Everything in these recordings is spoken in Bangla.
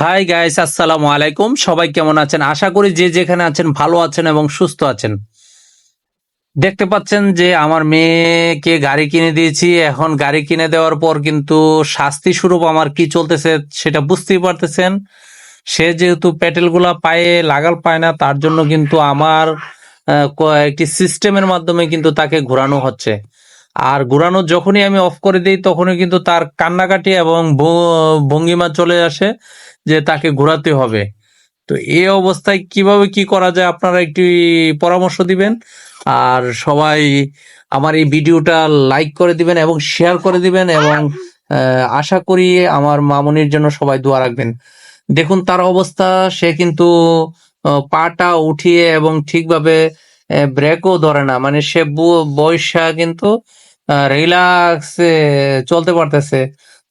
হাই গাইস আসসালামু আলাইকুম সবাই কেমন আছেন? আশা করি যে যেখানে আছেন ভালো আছেন এবং সুস্থ আছেন। দেখতে পাচ্ছেন যে আমার মেয়েকে গাড়ি কিনে দিয়েছি। এখন গাড়ি কিনে দেওয়ার পর কিন্তু শাস্তি স্বরূপ আমার কি চলতেছে সেটা বুঝতেই পারতেছেন। সে যেহেতু প্যাটেলগুলা পায়ে লাগাল পায় না, তার জন্য কিন্তু আমার একটি সিস্টেমের মাধ্যমে কিন্তু তাকে ঘোরানো হচ্ছে। আর ঘোরানো যখনই আমি অফ করে দিই, তখনই কিন্তু তার কান্নাকাটি এবং ভঙ্গিমা চলে আসে যে তাকে ঘোরাতে হবে। তো এই অবস্থায় কীভাবে কি করা যায় আপনারা একটি পরামর্শ দিবেন। আর সবাই আমার এই ভিডিওটা লাইক করে দিবেন এবং শেয়ার করে দিবেন এবং আশা করি আমার মামনির জন্য সবাই দোয়া রাখবেন। দেখুন, তার অবস্থা, সে কিন্তু পাটা উঠিয়ে এবং ঠিকভাবে ব্রেকও ধরে না। মানে সে বয়সা কিন্তু রিল্যাক্স চলতে পারতেছে।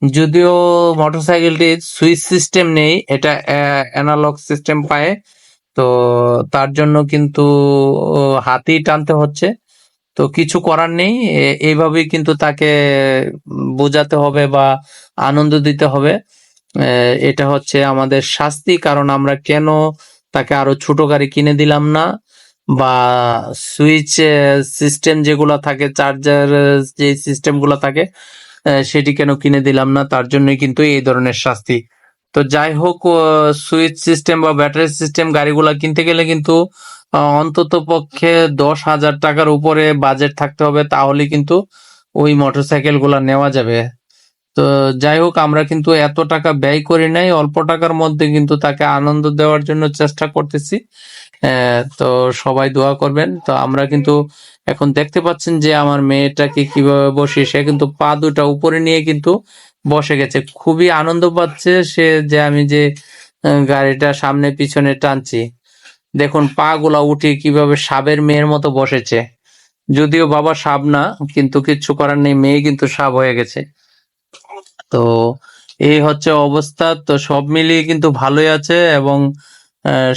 যদিও মোটরসাইকেলটি সুইচ সিস্টেম নেই এটা অ্যানালগ সিস্টেম পায়। তো তার জন্য কিন্তু ও, হাতেই টানতে হচ্ছে। তো কিছু করার নেই এইভাবেই কিন্তু তাকে বোঝাতে হবে বা আনন্দ দিতে হবে। এটা হচ্ছে আমাদের শাস্তি কারণ আমরা কেন তাকে আরও ছোট গাড়ি কিনে দিলাম না? বা সুইচ সিস্টেম যেগুলো থাকে, চার্জার যে সিস্টেমগুলো থাকে সেটি কেন কিনে দিলাম না? তার জন্যই কিন্তু এই ধরনের শাস্তি। তো যাই হোক সুইচ সিস্টেম বা ব্যাটারি সিস্টেম গাড়িগুলো কিনতে গেলে কিন্তু অন্তত পক্ষে দশ হাজার টাকার উপরে বাজেট থাকতে হবে। তাহলে কিন্তু ওই মোটরসাইকেলগুলা নেওয়া যাবে। তো যাই হোক, আমরা কিন্তু এত টাকা ব্যয় করি নাই, অল্প টাকার মধ্যে কিন্তু তাকে আনন্দ দেওয়ার জন্য চেষ্টা করতেছি। তো সবাই দোয়া করবেন। তো আমরা কিন্তু এখন দেখতে পাচ্ছেন যে আমার মেয়েটাকে কীভাবে বসে, সে কিন্তু পা দুটা উপরে নিয়ে কিন্তু বসে গেছে। খুবই আনন্দ পাচ্ছে সে যে আমি যে গাড়িটা সামনে পিছনে টানছি। দেখুন পা গুলা উঠে কীভাবে সাবের মেয়ের মতো বসেছে। যদিও বাবা সাব না, কিন্তু কিচ্ছু করার নেই, মেয়ে কিন্তু সাব হয়ে গেছে। তো এই হচ্ছে অবস্থা। তো সব মিলিয়ে কিন্তু ভালোই আছে এবং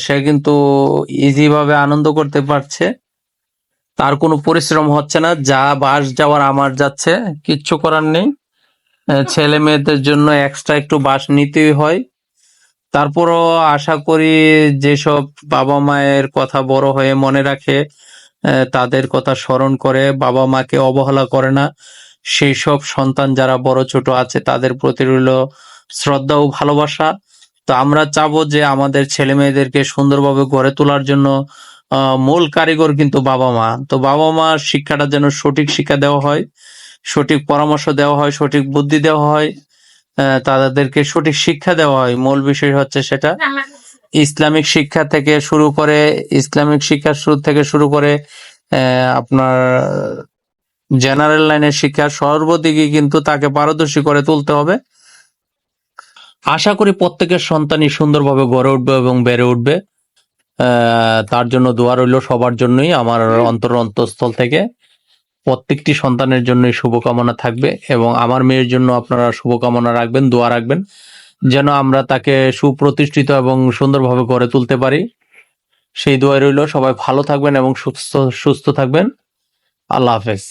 সে কিন্তু ইজি ভাবে আনন্দ করতে পারছে। তার কোনো পরিশ্রম হচ্ছে না, যা বাস যাওয়ার আমার যাচ্ছে, কিচ্ছু করার নেই। ছেলে মেয়েদের জন্য এক্সট্রা একটু বাস নিতেই হয়। তারপরও আশা করি যেসব বাবা মায়ের কথা বড় হয়ে মনে রাখে তাদের কথা স্মরণ করে বাবা মাকে অবহেলা করে না। সেই সব সন্তান যারা বড় ছোট আছে, তাদের প্রতি রইল শ্রদ্ধা ও ভালোবাসা। তো আমরা চাবো যে আমাদের ছেলে মেয়েদেরকে সুন্দরভাবে গড়ে তোলার জন্য মূল কারিগর কিন্তু বাবা মা। তো বাবা মা শিক্ষাটা যেন সঠিক শিক্ষা দেওয়া হয়, সঠিক পরামর্শ দেওয়া হয়, সঠিক বুদ্ধি দেওয়া হয় তাদেরকে সঠিক শিক্ষা দেওয়া হয়। মূল বিষয় হচ্ছে সেটা, ইসলামিক শিক্ষা থেকে শুরু করে, ইসলামিক শিক্ষার শুরু থেকে শুরু করে আপনার জেনারেল লাইনের শিক্ষা সর্বদিকে কিন্তু তাকে পারদর্শী করে তুলতে হবে। আশা করি প্রত্যেকের সন্তানই সুন্দরভাবে গড়ে উঠবে এবং বেড়ে উঠবে। তার জন্য দোয়া রইল সবার জন্যই, আমার অন্তর অন্তঃস্থল থেকে। প্রত্যেকটি সন্তানের জন্যই শুভকামনা থাকবে এবং আমার মেয়ের জন্য আপনারা শুভকামনা রাখবেন, দোয়া রাখবেন, যেন আমরা তাকে সুপ্রতিষ্ঠিত এবং সুন্দরভাবে গড়ে তুলতে পারি। সেই দোয়া রইল, সবাই ভালো থাকবেন এবং সুস্থ সুস্থ থাকবেন। আল্লাহ হাফেজ।